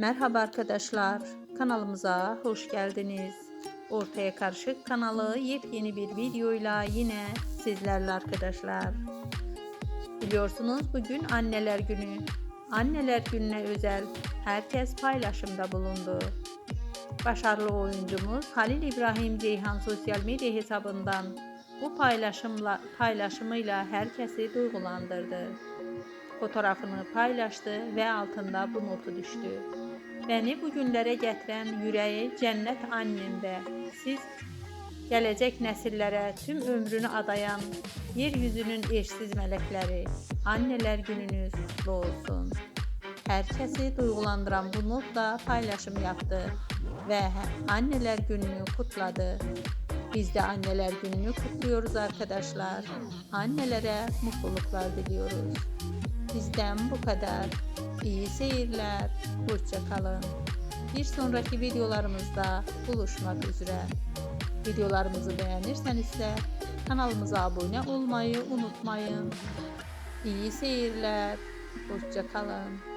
Merhaba arkadaşlar, kanalımıza hoş geldiniz. Ortaya Karışık kanalı yepyeni bir videoyla yine sizlerle arkadaşlar. Biliyorsunuz bugün anneler günü. Anneler gününe özel herkes paylaşımda bulundu. Başarılı oyuncumuz Halil İbrahim Ceyhan sosyal medya hesabından bu paylaşımla paylaşımıyla herkesi duygulandırdı. Fotoğrafını paylaştı ve altında bu notu düştü. Beni bugünlere getiren yüreği cennet annemde. Siz gelecek nesillere tüm ömrünü adayan yeryüzünün eşsiz melekleri. Anneler gününüz kutlu olsun. Herkesi duygulandıran bu notla paylaşım yaptı ve anneler gününü kutladı. Biz de anneler gününü kutluyoruz arkadaşlar. Annelere mutluluklar diliyoruz. Bizden bu kadar. İyi seyirler. Hoşça kalın. Bir sonraki videolarımızda buluşmak üzere. Videolarımızı beğenirseniz de kanalımıza abone olmayı unutmayın. İyi seyirler. Hoşça kalın.